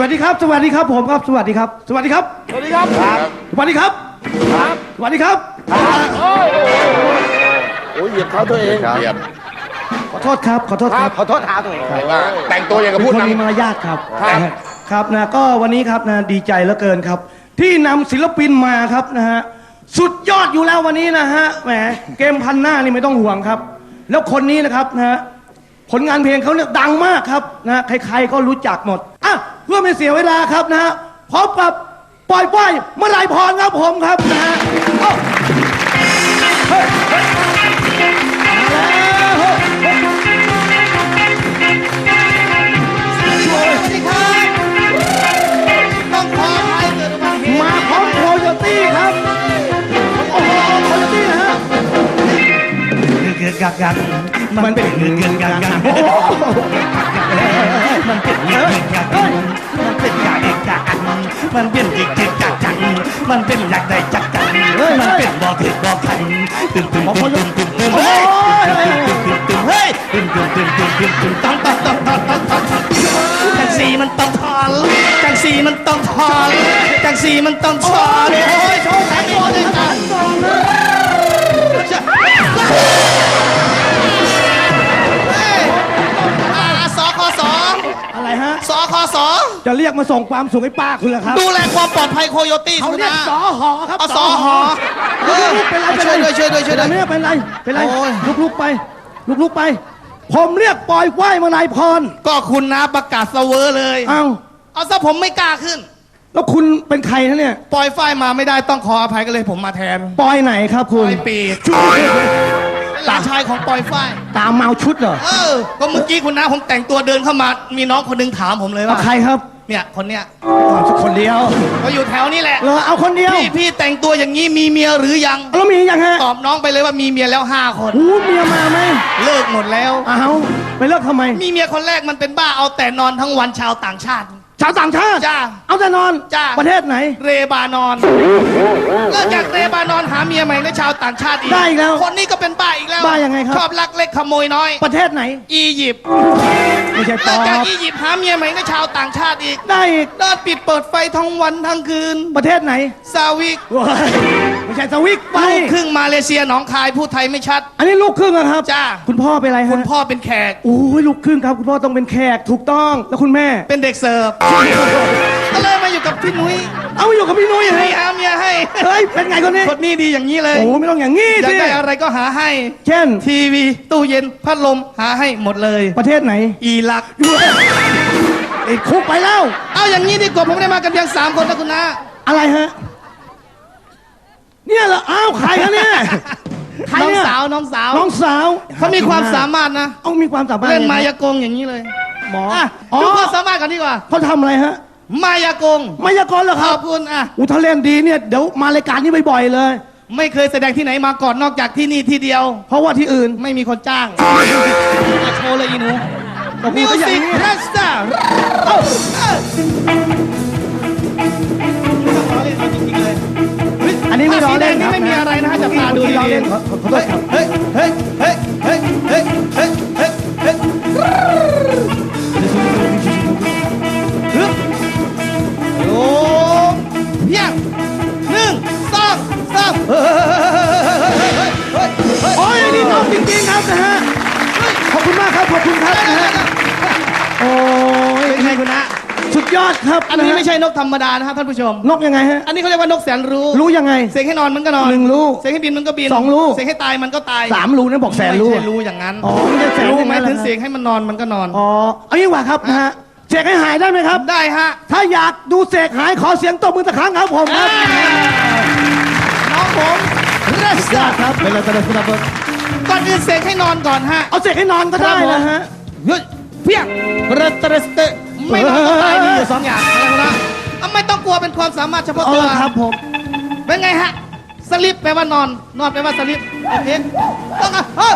วัสดีครับ สวัสดีครับผมครับ สวัสดีครับ สวัสดีครับ สวัสดีครับสวัสดีครับ สวัสดีครับ โอ้ยเหยียบเท้าตัวเองเหยียบขอโทษครับ ขอโทษครับ ขอโทษเท้าตัวเองเห็นว่า แต่งตัวอย่างกับเป็นผู้คนมีนำมารยาทครับครับนะฮะครับนะก็วันนี้ครับนะดีใจเหลือเกินครับ ที่นำศิลปินมาครับนะฮะสุดยอดอยู่แล้ววันนี้นะฮะแหมเกมพันหน้านี่ไม่ต้องห่วงครับ แล้วคนนี้นะครับนะฮะผลงานเพลงเขาเนี่ยดังมากครับนะฮะใครๆก็รู้จักหมดอะเพื่อไม่เสียเวลาครับนะฮะพบกับปล่อยป้อยเมื่อไรพรครับผมครับนะฮะมาแล้วเฮ้ยเฮ้ยสวัสดีครับต้องขออภัยเกิดอุบัติเหตุมาพร้อมโคโยตี้ครับ โอ้โหโคโยตี้นะฮะเกิดกักกักมันเป็นเกิดกิดกักกัก มันเป็นเกิดกักกักมันเป็นอยากเอกกักมันเป็นจิกจิกจักจักมันเป็นอยากได้จักจักมันเป็นบอกผิดบอกขันตึมตึมตึมตึมตึมตึมเฮ้ยตึมตึมตึมเฮ้ยตึมตึมตึมตึมตึมตึมต้องต้องต้องต้องต้องต้องจังสีมันต้องทอนจังสีมันต้องทอนจังสีมันต้องทอนโอ้ยโชว์แสงโดนเลยจ้ะ สคสจะเรียกมาส่งความสุขให้ป้าคุณเหรอครับดูแลความปลอดภัยโคโยตี้เขาคุณเรียกนะสอหอครับเอาสอหอเออเป็นไรเป็นช่ไรวยด้วยช่วยด้วยช่วยด้วยเป็นไรเป็นไรเป็นไรโอ้ยลุกๆไปลุกๆไป ผมเรียกปล่อยไหวมาลายพร ก็คุณนะประกาศเสวอเลยเอ้าเอาซะผมไม่กล้าขึ้น แล้วคุณเป็นใครนะเนี่ย ปล่อยฝ้ายมาไม่ได้ต้องขออภัยกันเลยผมมาแทนปอยไหนครับปคุณล่อยปีกเป็น หลานชายของปล่อยฝ้าย ตามเมาชุดเหรอเออ ก็เมื่อกี้คุณนะผมแต่งตัวเดินเข้ามา มีน้องคนหนึงถามผมเลยเอาว่าใครครับเนี่ยคนเนี้ยเอาสักคนเดียวก็อยู่แถวนี้แหละ เหรอเอาคนเดียวพี่พี่แต่งตัวอย่างนี้มีเมียหรือยัง แล้วมียังฮะตอบน้องไปเลยว่ามีเมียแล้วห้าคน หูเมียมาไหมเลิกหมดแล้วเอาไปเลิกทำไม มีเมียคนแรกมันเป็นบ้าเอาแต่นอนทั้งวันชาวต่างชาติ ชาวต่างชาติ จ้า เอาแต่นอน จ้าประเทศไหน เรบานอนเลิกจากเรบานอนหาเมียใหม่ในชาวต่างชาติอีกได้อีกแล้วคนนี้ก็เป็นบ้าอีกแล้วบ้ายังไงครับ ชอบลักเล็กขโมยน้อย ประเทศไหน อียิปต์ไม่ใช่ปเลิอกจากบอียิปต์หาเมียใหม่ในชาวต่างชาติอีกได้อีกเลิกปิดเปิดไฟทั้งวันทั้งคืนประเทศไหนซาวิกโอ้ยไม่ใช่สวิกไปลูกครึ่งมาเลเซียหนองคายพูดไทยไม่ชัด อันนี้ลูกครึ่งอะครับ จ้า คุณพ่อเป็นอะไรฮะคุณพ่อเป็นแขก โอ้ยลูกครึ่งครับ คุณพ่อต้องเป็นแขกถูกต้อง แล้วคุณแม่ เป็นเด็กเสิร์ฟก็เลยมาอยู่กับพี่นุ้ยเอามาอยู่กับพี่นุ้ยให้ให้อาเมียให้เฮ้ยเป็นไงคนนี้คนนี้ดีอย่างนี้เลยโอ้ไม่ต้องอย่างงี้อยากสิได้อะไรก็หาให้ เช่น ทีวีตู้เย็นพัดลมหาให้หมดเลย ประเทศไหนอีรักติดคุกไปแล้ว เอาอย่างนี้ดีกว่าผมได้มากันเพียงสามคนนะคุณนะอะไรฮะ เนี่ยเหรออ้าวใครคะเนี่ยใครน้องเนี่ยสาวน้องสาวน้องสาวเขามีความสามารถนะ เอามีความสามารถเล่นไงมายากลอย่างนี้เลย หมออะอ๋อ ดูความสามารถกันดีกว่า เขาทำอะไรฮะ มายากลมายากลเหรอขครัอบบคุณอะ อุยทาเล่นดีเนี่ยเดี๋ยวมารายการนี้บ่อยๆเลย ไม่เคยแสดงที่ไหนมาก่อนนอกจากที่นี่ที่เดียว เพราะว่าที่อื่น ไม่มีคนจ้างอะโชว์เลยอีหนูก็พูมิดวไปอย่างสิกนี้พลัสตาเฮ้ยอันนี้ไม่ล้อเล่นสีแดงครับนี่ไม่มีอะไรนะฮะจะพาดูไม่ล้อดีเล่นขอขอโทษครับเฮ้ยเฮ้ยเฮ้ยเฮ้ยเฮ้ยเฮ้ยเฮ้ย บอันนี้ะฮะไม่ใช่นกธรรมดานะครับท่านผู้ชม นกยังไงฮะ อันนี้เขาเรียกว่านกแสนรู้ รู้ยังไง เสียงให้นอนมันก็นอนหนึ่งรู้เสียงให้บินมันก็บินสองรู้ เสียงให้ตายมันก็ตายสามรู้นะบอกแสนรู้ไม่อะใช่รู้อย่างนั้นอ๋อไม่ใช่แสนรู้อย่างไหมนั้นเหรอถึงเสียงให้มันนอนมันก็นอน อ๋อ เอางี้ดีกว่าครับนะฮะเสกให้หายได้ไหมครับ ได้ฮะ ถ้าอยากดูเสกหายขอเสียงตบมือสักครั้งครับผมครับ น้องผมเรสยอดครับเป็นอะไรเป็นอะไรเป็นอะไรก่อนอื่นเสกให้นอนก่อนฮะ เอาเสกให้นอนก็ได้นะฮะเฮ้ยเพียงเรสเรสเต ไม่นอนก็ตายมีอยู่สองอย่างอะไรคุณนะอะไม่ต้องกลัวเป็นความสามารถเฉพาะเอาตัวละครับผม เป็นไงฮะ สลิปแปลว่านอน นอนแปลว่าสลิปโอเคต้องอะเฮ้ย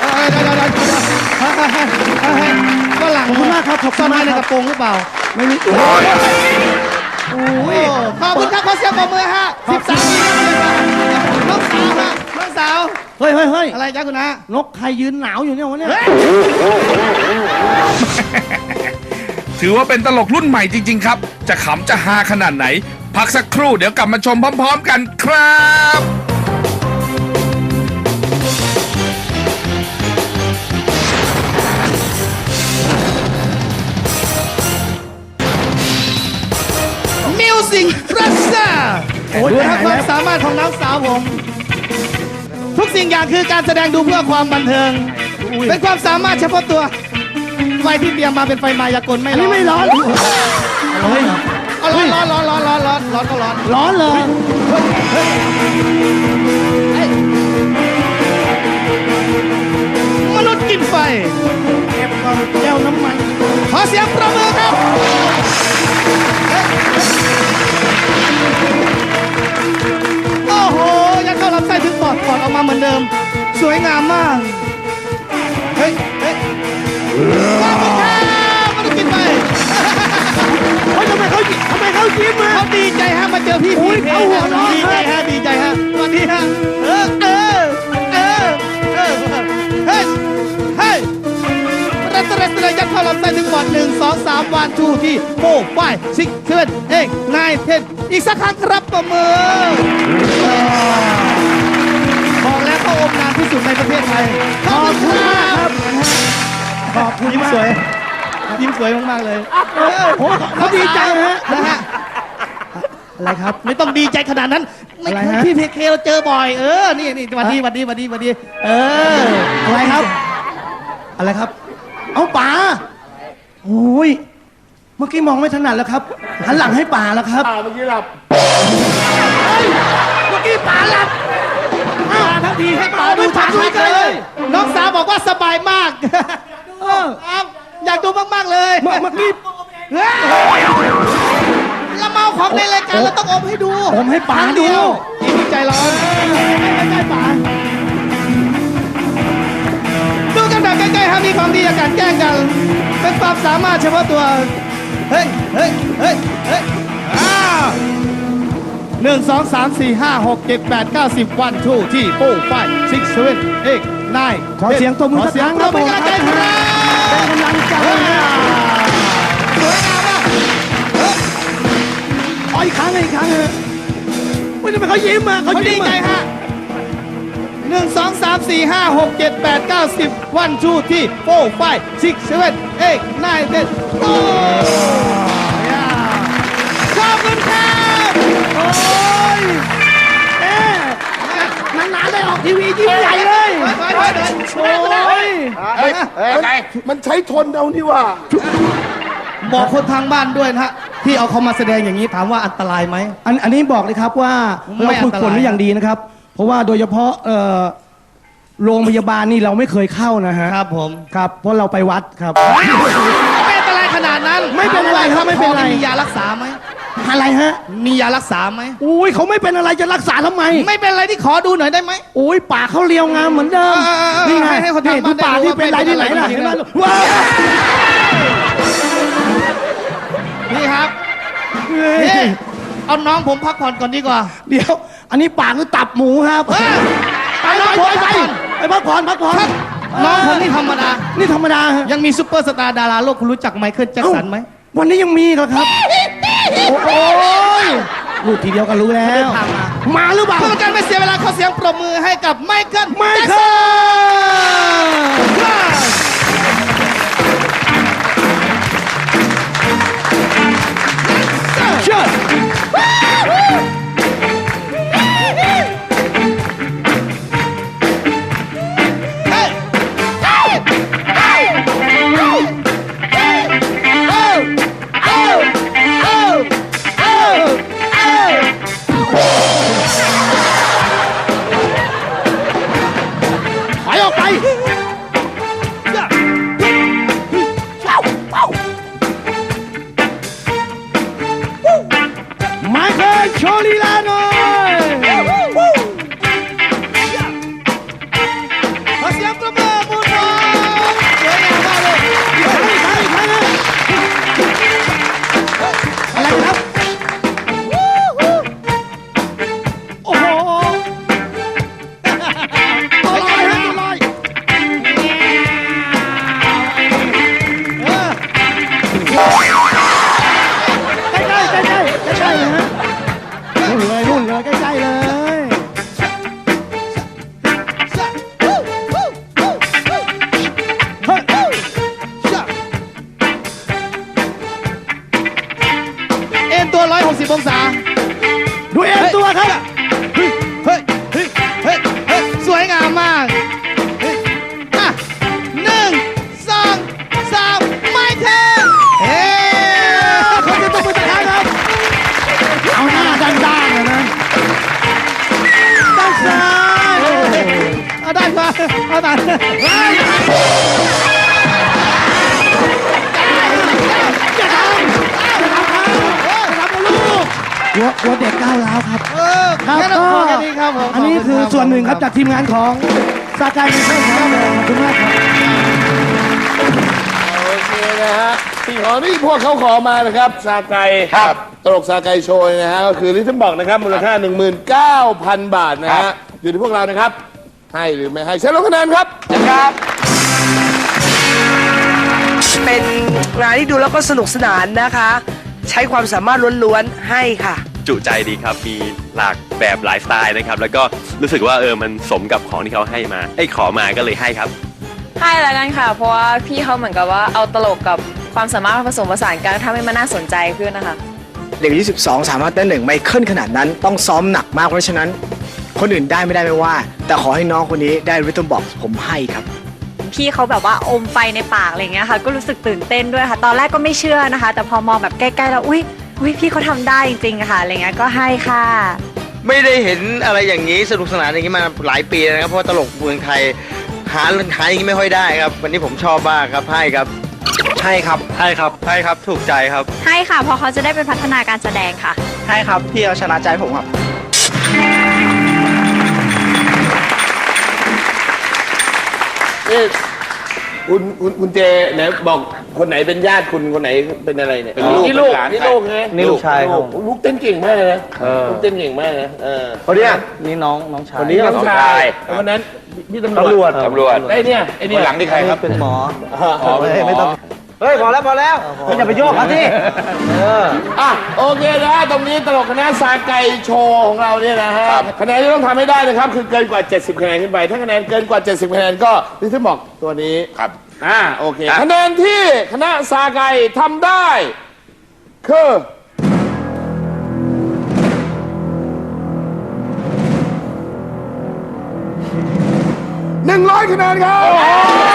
เฮ้ยเดี๋ยวเดี๋ยวเดี๋ยวเดี๋ยวเฮ้ยเฮ้ยเฮ้ยเฮ้ยเฮ้ยก็หลังขอบคุณมากครับขอบคุซ่อณนไว้มากในคกรับระโปรงหรือเปล่า ไม่มีโอ้ขอบคุณครับขอเสียงปรบมือฮะสิบสามปีน้องสาวฮะน้องสาว เฮ้ยเฮ้ยเฮ้ยอะไรจ้าคุณนะนกใครยืนหนาวอยู่เนี่ยวะเนี่ย ถือว่าเป็นตลกรุ่นใหม่จริง ๆ ครับ จะขำจะฮาขนาดไหน พักสักครู่เดี๋ยวกลับมาชมพร้อม ๆ กันครับมิวสิกรัสซ่าโอ้ยดูนะคตาวายมแล้วสามารถของน้องสาวผม ทุกสิ่งอย่างคือการแสดงดูเพื่อความบันเทิง เป็นความสามารถเฉพาะตัว ไฟที่เตรียมมาเป็นไฟมายากลไม่อันร้นี้อนไม่ร้อนเอาร้อนร้อนร้อนร้อนร้อนร้อนร้อนก็ร้อนร้อนเลยมนุษย์กินไฟเก็บก่อนแก้วน้ำมัน ขอเสียงประมือครับ ทำไมเขายิ้มอะเขาดีใจฮะมาเจอพี่โอ้พี่ยเขาหัวเราะดีใจฮะดีใจฮะสวัสดีฮะเออเออเออเออเฮ้ยเฮ้ยรัตรัตระยัดเข้าลำไส้ถึงปอดหนึ่งสองสามวันทูที่โป้ไฟซิกเซเว่นเอ็กนายเทนอีกสักครั้งครับประมือบอกแล้วเขาอมนานที่สุดในประเทศไทยขอบคุณครับขอบคุณยิ้มมากสวยยิ้มสวยมากๆเลยโอ้โหเขาดีใจนะฮะนะฮะ อะไรครับ ไม่ต้องดีใจขนาดนั้นไม่อะไรเคยฮะ พี่เพเคเราเจอบ่อยเออนี่นี่สวัสดีสวัสดีสวัสดีสวัสดี เอออะไรครับ อะไรครับ เอาป่าโอ้ยเมื่อกี้มองไม่ถนัดแล้วครับหันหลังให้ป่าแล้วครับ อ่าเมื่อกี้หลับเมื่อกี้ป่าหลับมาทั้งทีให้ป๋าดูป๋าดูชัดๆกันเลเลยยน้องสาวบอกว่าสบายมากเออ ครับอยากดูมากๆเลยเมื่อเมื่อกี้ เฮ้ยละเมา ของในรายการเราต้องอมให้ดูอมให้ป๋าครั้งเดียวอีกใจร้อนใกล้ๆป่าดูกันแบบใกล้ๆฮะมีความดีอาการแกล้งกัน เป็นความสามารถเฉพาะตัว เฮ้ยเฮ้ยเฮ้ยเฮ้ยอ้าวหนึ่งสองสามสี่ห้าหกเจ็ดแปดเก้าสิบวันทูที่โป้ไฟซิกเซเว่นเอ็กนายขอเสียงตบมือขอเสียงสักปรคบรั้งมือครับกัน รั้งอีกครั้งเลยไม่ทำไมเขายิ้มอะเขาเขาดียิ้มใจอะฮะหนึ่งสองสามสี่ห้าหกเจ็ดแปดเก้าสิบวันทูที่โป้ไฟซิกเซเว่นเอ็กนายเด็ดโอ้ยขอบคุณครับโอ้ยเอ๊ะนานๆได้ออกทีวียิ้มใหญ่เลยไปไปไปโอ้ย เฮ้ยมันมันใช้ทนเอานี่ว่าบอกคนทางบ้านด้วยนะฮะ ที่เอาเขามาแสดงอย่างนี้ถามว่าอันตรายไหม อันอันนี้บอกเลยครับว่าไม่เราฝึกฝนอันตรายไว้อย่างดีนะครับ เพราะว่าโดยเฉพาะเอ่อโรงพยาบาลนี่เราไม่เคยเข้านะฮะครับผมครับเพราะเราไปวัดครับ ไม่อันตรายขนาดนั้นไม่เป็นไรครับไม่เป็นไรมียารักษาไหมอะไรฮะมียารักษาไหมอุ้ยเขาไม่เป็นอะไรจะรักษาทำไมไม่เป็นไรที่ขอดูหน่อยได้ไหมโอ้ยปากเขาเรียวงามเหมือนเดิมเออเออเออนี่ไงให้ให้คนทางนี่บ้าดูนได้ปากรู้ที่ว่าเป็นไรไม่ที่ไหนเป็นไรล่ะจริงๆเห็นไหมนะว้าว นี่ครับเฮ้ยนี่เอาน้องผมพักผ่อนก่อนดีกว่า เดี๋ยว อันนี้ปากหรือตับหมูครับเฮ้ยไปน้องผมไปไปพักผ่อนพักผ่อนน้องผมนี่ธรรมดา นี่ธรรมดาฮะยังมีซุปเปอร์สตาร์ดาราโลกคุณรู้จักไมเคิลแจ็คสันไหมเอ้าวันนี้ยังมีเหรอครับ โอ้ยรูดทีเดียวก็รู้แล้วไม่ได้ทำมามาหรือเปล่าเพื่อเป็นการไม่เสียเวลาขอเสียงปรบมือให้กับไมเคิลไม่แจ็คเคสั 球里来了！ หัวหัวเด็กก้าวร้าวครับ เออครับงั้นก็พอแค่นี้ครับผมอันนี้คือส่วนหนึ่งครับจากทีมงานของสากายมิเคิลครับขอบคุณมากครับ โอเคนะฮะสิ่งของที่พวกเขาขอมานะครับซาไกครับ ตลกซาไกโชยนะฮะก็คือลิทึมบอกนะครับมูลค่า 19,000 บาทนะฮะอยู่ที่พวกเรานะครับ ให้หรือไม่ให้เชิญลงคะแนนครับ เป็นงานที่ดูแล้วก็สนุกสนานนะคะ ใช้ความสามารถล้วนๆให้ค่ะ จุใจดีครับ มีหลากแบบหลายสไตล์นะครับ แล้วก็รู้สึกว่าเออมันสมกับของที่เขาให้มาไอ้ยขอมาก็เลยให้ครับ ให้แล้วกันค่ะ เพราะว่าพี่เขาเหมือนกับว่าเอาตลกกับความสามารถผสมผสานกันทำให้มันน่าสนใจขึ้นนะคะ เด็กอายุ12 สามารถเต้นหนึ่งไมเคิลขนาดนั้นต้องซ้อมหนักมากเพราะฉะนั้น คนอื่นได้ไม่ได้ไม่ว่า แต่ขอให้น้องคนนี้ได้ริทึมบอกผมให้ครับ พี่เขาแบบว่าอมไฟในปากอะไรอย่างเงี้ยค่ะ ก็รู้สึกตื่นเต้นด้วยค่ะ ตอนแรกก็ไม่เชื่อนะคะ แต่พอมองแบบใกล้ๆแล้ว อุ้ย อุ้ยพี่เขาทำได้จริงๆอะค่ะอะไรเงี้ยก็ให้ค่ะ ไม่ได้เห็นอะไรอย่างนี้สนุกสนานอย่างนี้มาหลายปีแล้วนะครับเพราะว่าตลกเมืองไทยหาหาอย่างนี้ไม่ค่อยได้ครับ วันนี้ผมชอบมากครับให้ครับให้ครับให้ครับให้ครับถูกใจครับให้ค่ะเพราะเขาจะได้ไปพัฒนาการแสดงค่ะ ให้ครับพี่เอาชนะใจผมครับ นี่ คุณคุณคุณเจไหนบอกคนไหนเป็นญาติคุณคนไหนเป็นอะไรเนี่ยเป็นลูกนี่ลูกนี่ลูกไงนี่ลูกชายครับลูกเต้นเก่งมากเลยนะลูกเต้นเก่งมากนะเออคนนี้นี่น้องน้องชายคนนี้น้องชายแล้ววันนั้นพี่ตำรวจตำรวจไอ้เนี่ยไอ้เนี่ย หลังนี่ใครครับ เป็นหมอ อ๋อเป็นหมอไม่ต้อง เฮ้ยพอแล้วพอแล้วอย่าไปโยกเขาที่อะโอเคนะฮะตรงนี้ตลกคณะซาไกโชว์ของเราเนี่ยนะฮะคะแนนที่ต้องทำให้ได้นะครับคือเกินกว่า 70คะแนนขึ้นไป ถ้าคะแนนเกินกว่า 70คะแนนก็ที่ที่บอกตัวนี้ครับอ่าโอเคคะแนนที่คณะซาไกทำได้ คือหนึ่งร้อยคะแนนครับ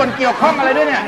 ส่วนเกี่ยวข้องอะไรด้วยเนี่ย